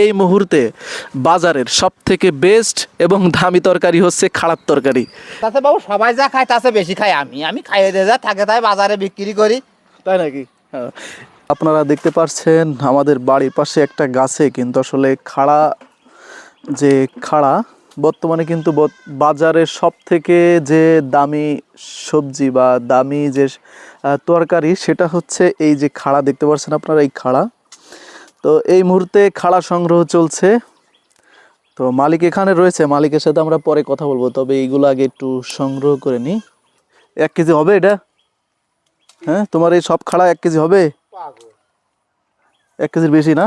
এই মুহূর্তে বাজারের সব থেকে বেস্ট এবং দামি তরকারি হচ্ছে খাড়ার তরকারি। তাতে বাবু সবাই যা খায় তাতে বেশি খাই আমি। আমি খাইয়ে দিয়ে যা থাকে তাই বাজারে বিক্রি করি। তাই নাকি? হ্যাঁ। আপনারা দেখতে পাচ্ছেন আমাদের বাড়ির পাশে একটা গাছে কিন্তু আসলে খাড়া যে খাড়া বর্তমানে কিন্তু বাজারের সব থেকে যে দামি সবজি বা দামি যে তরকারি সেটা হচ্ছে এই যে খাড়া। দেখতে পাচ্ছেন আপনারা এই খাড়া? তো এই মুহূর্তে খাড়া সংগ্রহ চলছে। তো মালিক এখানে রয়েছে, মালিকের সাথে আমরা পরে কথা বলব, তবে এইগুলো আগে একটু সংগ্রহ করে নিই। এক কেজি হবে এটা? হ্যাঁ তোমার এই সব খাড়া এক কেজি হবে? এক কেজির বেশি না?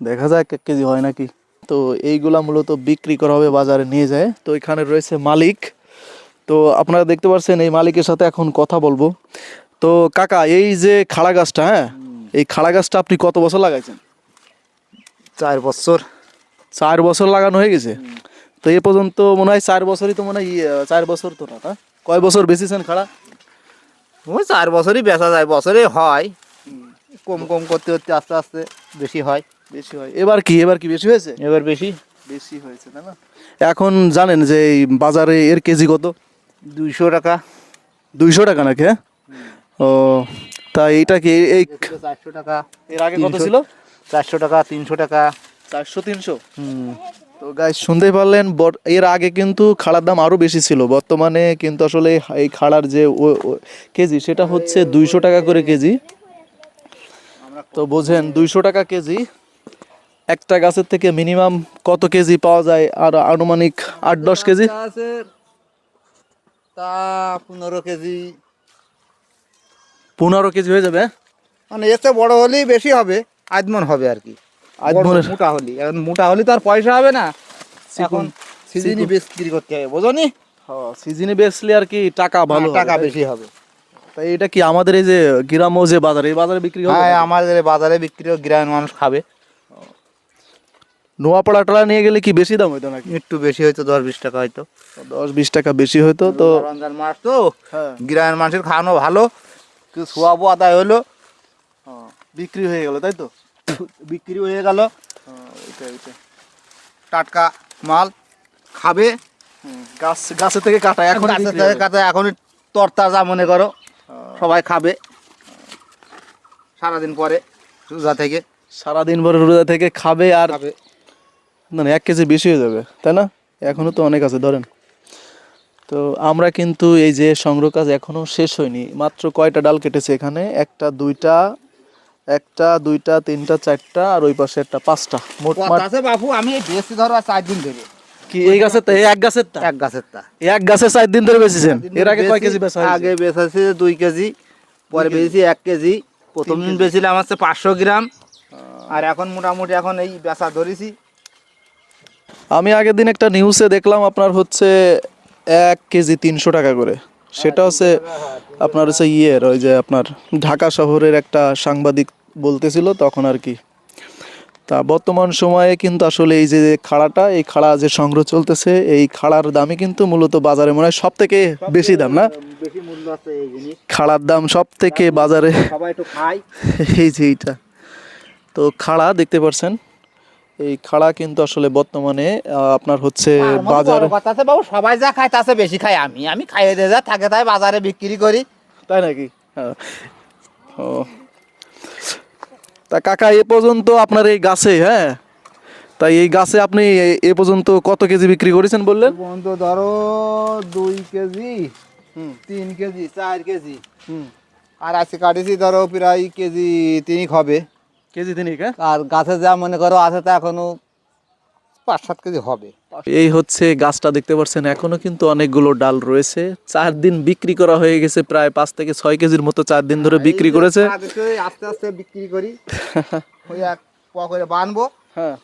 দেখা যাক এক কেজি হয় নাকি। তো এইগুলা মূলত বিক্রি করা হবে বাজারে নিয়ে যায়। তো এখানে রয়েছে মালিক। তো আপনারা দেখতে পাচ্ছেন এই মালিকের সাথে এখন কথা বলব। তো কাকা, এই যে খাড়া গাছটা হ্যাঁ? এই খাড়া গাছটা আপনি কত বছর লাগাইছেন? চার বছর। চার বছর লাগানো হয়ে গেছে? তো এ পর্যন্ত মনে হয় চার বছরই তো মনে হয় ইয়ে, চার বছর তো না? কয় বছর বেশিছেন খাড়া? ওই চার বছরই বেচা যায় বছরে হয়। কম কম করতে করতে আস্তে আস্তে বেশি হয়। বেশি হয়। এবার কি এবার কি বেশি হয়েছে? এবার বেশি। বেশি হয়েছে তাই না? এখন জানেন যে এই বাজারে এর কেজি কত? দুইশো টাকা। দুইশো টাকা নাকি হ্যাঁ? ও তা এইটা কি এই- চারশো টাকা। এর আগে কত ছিল? চারশো টাকা তিনশো টাকা। চারশো তিনশো? হুম। তো গাই শুনতেই পারলেন এর আগে কিন্তু খাড়ার দাম আরও বেশি ছিল। বর্তমানে কিন্তু আসলে এই খাড়ার যে কেজি সেটা হচ্ছে দুইশো টাকা করে কেজি। তো বোঝেন দুইশো টাকা কেজি একটা গাছের থেকে মিনিমাম কত কেজি পাওয়া যায়? আর আনুমানিক আট দশ কেজি? তা পনেরো কেজি পনেরো কেজি হয়ে যাবে হ্যাঁ? মানে এতে বড় হলেই বেশি হবে আধমন হবে আর কি। আধমনের- মোটা হলি। এখন মোটা হলে তো আর পয়সা হবে না। এখন সিজনই বিক্রি করতে হবে বোঝনি? সিজনে বেচলে আর কি টাকা ভালো টাকা বেশি হবে। তাই এটা কি আমাদের এই যে গ্রাম্য যে বাজার এই বাজারে বিক্রি হবে? হ্যাঁ আমাদের বাজারে বিক্রি হয়, গ্রামের মানুষ খাবে। নোয়াপাড়া টাড়া নিয়ে গেলে কি বেশি দাম হইতো নাকি? একটু বেশি হয়তো দশ বিশ টাকা হয়তো দশ বিশ টাকা বেশি হইতো তো রমজান মাস তো। হ্যাঁ। গ্রামের মানুষের খাওয়ানো ভালো। সোয়াবো আদায় হলো বিক্রি হয়ে গেল তাই তো? বিক্রি হয়ে গেল। ওইটা টাটকা মাল খাবে। গাছ গাছের থেকে কাটা এখন গাছের থেকে কাটা এখনই তরতাজা মনে করো। সবাই খাবে। সারাদিন পরে রোজা থেকে। সারাদিন ভরে রোজা থেকে খাবে আর না না, এক কেজি বেশি হয়ে যাবে তাই না? এখনও তো অনেক আছে ধরেন। তো আমরা কিন্তু এই যে সংগ্রহ কাজ এখনও শেষ হয়নি মাত্র কয়টা ডাল কেটেছে এখানে? একটা দুইটা একটা দুইটা তিনটা চারটা আর ওই পাশে একটা পাঁচটা। মোট মাঠ আছে বাপু আমি বেশি ধরো আর চার দিন ধরে। কি এই গাছের তা এক গাছের তা এক গাছের তা এক গাছে চার দিন ধরে বেচেছেন? এর আগে কয় কেজি বেচা আগে বেচাছি দুই কেজি পরে বেচেছি এক কেজি। প্রথম দিন বেছিলাম হচ্ছে পাঁচশো গ্রাম। আর এখন মোটামুটি এখন এই বেচা ধরেছি। আমি আগের দিন একটা নিউজে দেখলাম আপনার হচ্ছে এক কেজি তিনশো টাকা করে। সেটা হচ্ছে আপনার হচ্ছে ইয়ের ওই যে আপনার ঢাকা শহরের একটা সাংবাদিক বলতেছিল তখন আর কি। তা বর্তমান সময়ে কিন্তু আসলে এই যে খাড়াটা এই খাড়া যে সংগ্রহ চলতেছে এই খাড়ার দামই কিন্তু মূলত বাজারে মনে হয় সব থেকে বেশি দাম না? খাড়ার দাম সব থেকে বাজারে খাই এই যে এইটা। তো খাড়া দেখতে পাচ্ছেন এই খাড়া কিন্তু আসলে বর্তমানে আপনার হচ্ছে বাজারে বাবু সবাই যা খায় তাতে বেশি খাই আমি। আমি খাইয়ে দিয়ে যা থাকে তাই বাজারে বিক্রি করি। তাই নাকি? হ্যাঁ। ও। তা কাকা এ পর্যন্ত আপনার এই গাছে হ্যাঁ? তাই এই গাছে আপনি এ- পর্যন্ত কত কেজি বিক্রি করেছেন বললেন? বন্ধু ধরো দুই কেজি হুম। তিন কেজি চার কেজি। হুম। আর আজকে কাটিছি ধরো প্রায় কেজি তিনিক হবে। কেজি তিনিক আর গাছে যা মনে করো আছে তা এখনও পাঁচ সাত কেজি হবে। এই হচ্ছে গাছটা দেখতে পাচ্ছেন এখনও কিন্তু অনেকগুলো ডাল রয়েছে। চার দিন বিক্রি করা হয়ে গেছে প্রায় পাঁচ থেকে ছয় কেজির মতো চার দিন ধরে বিক্রি করেছে। আস্তে আস্তে বিক্রি করি। ওই এক পোয়া করে বানবো। হ্যাঁ।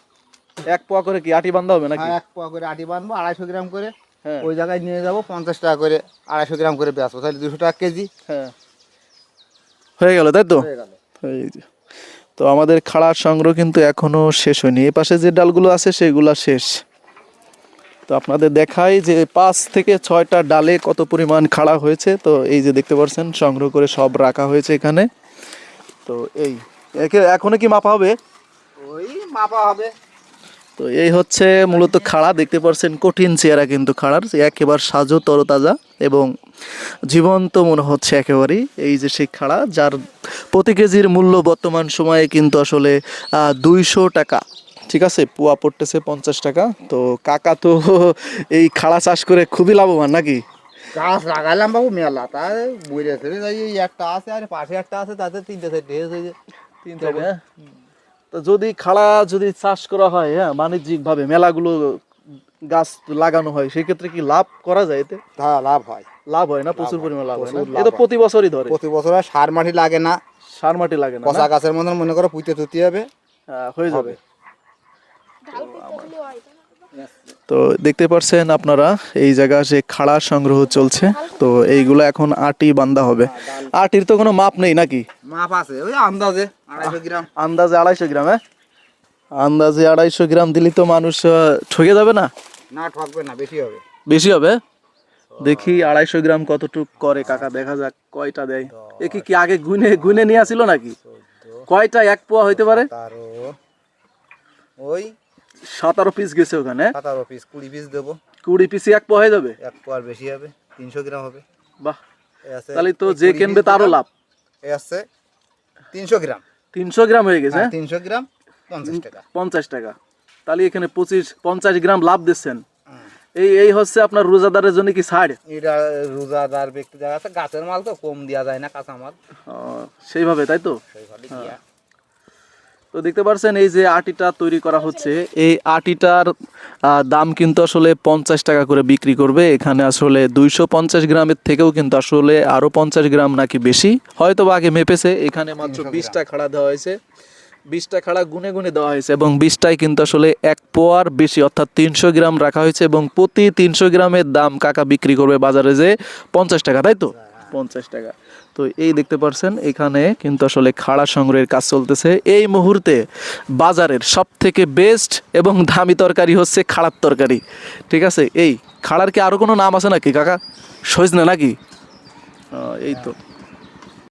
এক পোয়া করে কি আটি বান্ধা হবে নাকি? হ্যাঁ, এক পোয়া করে আটি বানবো আড়াইশো গ্রাম করে। হ্যাঁ। ওই জায়গায় নিয়ে যাব পঞ্চাশ টাকা করে আড়াইশো গ্রাম করে বেচবো। তাহলে দুশো টাকা কেজি। হ্যাঁ। হয়ে গেল তাই তো? হয়ে গেল। তো আমাদের খাড়ার সংগ্রহ কিন্তু এখনও শেষ হয়নি। এ পাশে যে ডালগুলো আছে, সেগুলো শেষ। তো আপনাদের দেখাই যে পাঁচ থেকে ছয়টা ডালে কত পরিমাণ খাড়া হয়েছে। তো এই যে দেখতে পাচ্ছেন, সংগ্রহ করে সব রাখা হয়েছে এখানে। তো এই, একে এখনও কি মাপা হবে? ওই মাপা হবে। তো এই হচ্ছে মূলত খাড়া দেখতে পাচ্ছেন কঠিন চেহারা কিন্তু খাড়ার একেবারে সাজো তরতাজা এবং জীবন্ত মনে হচ্ছে একেবারেই এই যে সেই খাড়া যার প্রতি কেজির মূল্য বর্তমান সময়ে কিন্তু আসলে দুইশো টাকা। ঠিক আছে? পোয়া পড়তেছে পঞ্চাশ টাকা। তো কাকা তো এই খাড়া চাষ করে খুবই লাভবান নাকি? গাছ লাগালাম বাবু মেলা তার বুঝে ফেলে যাই এই একটা আছে আর পাশে একটা আছে তাতে তিনটে চারটে হয়েছে যে। তিন থেকে হ্যাঁ? তো যদি খাড়া যদি চাষ করা হয় হ্যাঁ বাণিজ্যিকভাবে মেলাগুলো গাছ লাগানো হয় সেই ক্ষেত্রে কি লাভ করা যায় এতে? হ্যাঁ লাভ হয়। লাভ হয় না? প্রচুর পরিমাণে লাভ হয় না? প্রচুর এ লাভ তো হয়। প্রতি বছরই ধরে। প্রতি বছর আর সার মাটি লাগে না। সার মাটি লাগে না পচা গাছের মতন মনে করো পুঁতে তুতি হবে। হ্যাঁ, হয়ে যাবে। তো দেখতে পাচ্ছেন আপনারা এই জায়গা যে খাড়া সংগ্রহ চলছে তো এইগুলো এখন আটি বান্ধা হবে। আটির তো কোনো মাপ নেই নাকি? মাপ আছে ওই আন্দাজে আড়াইশো গ্রাম। আন্দাজে আড়াইশো গ্রাম হ্যাঁ? আন্দাজে আড়াইশো গ্রাম দিলে তো মানুষ ঠকে যাবে না? না ঠকবে না বেশি হবে। বেশি হবে? দেখি আড়াইশো গ্রাম কতটুক করে কাকা দেখা যাক কয়টা দেয়? এ কি কি আগে গুনে গুনে নিয়ে আসিল নাকি? কয়টা এক পোয়া হইতে পারে? ওই সতেরো পিস গেছে ওখানে। সাতারো পিস কুড়ি পিস দেবো। কুড়ি পিসি এক পোয়া হয়ে যাবে? এক পোয়ার বেশি হবে তিনশো গ্রাম হবে। বাহ। তাহলে তো যে কিনবে তারও লাভ। এ আছে তিনশো গ্রাম। তিনশো গ্রাম হয়ে গেছে হ্যাঁ? তিনশো গ্রাম পঞ্চাশ টাকা। পঞ্চাশ টাকা। তাহলে এখানে পঁচিশ পঞ্চাশ গ্রাম লাভ দিচ্ছেন। এই এই হচ্ছে আপনার রোজাদারের জন্য কি ছাড়? এটা রোজাদার ব্যক্তি যারা আছে গাছের মাল তো কম দেওয়া যায় না কাঁচা মাল। সেইভাবে তাই তো? সেইভাবে তো দেখতে পাচ্ছেন এই যে আটিটা তৈরি করা হচ্ছে এই আটিটার দাম কিন্তু আসলে পঞ্চাশ টাকা করে বিক্রি করবে। এখানে আসলে দুইশো পঞ্চাশ গ্রামের থেকেও কিন্তু আসলে আরও পঞ্চাশ গ্রাম নাকি বেশি। হয়তো বা আগে মেপেছে এখানে মাত্র বিশটা খাড়া দেওয়া হয়েছে। বিশটা খাড়া গুনে গুনে দেওয়া হয়েছে এবং বিশটাই কিন্তু আসলে এক পোয়ার বেশি অর্থাৎ তিনশো গ্রাম রাখা হয়েছে এবং প্রতি তিনশো গ্রামের দাম কাকা বিক্রি করবে বাজারে যে পঞ্চাশ টাকা তাই তো? পঞ্চাশ টাকা। তো এই দেখতে পারছেন, এখানে কিন্তু আসলে খাড়া সংগ্রহের কাজ চলতেছে। এই মুহূর্তে বাজারের সব থেকে বেস্ট এবং দামি তরকারি হচ্ছে খাড়ার তরকারি। ঠিক আছে? এই খাড়ার কি আরও কোনো নাম আছে নাকি, কাকা? সজনে নাকি? এই তো।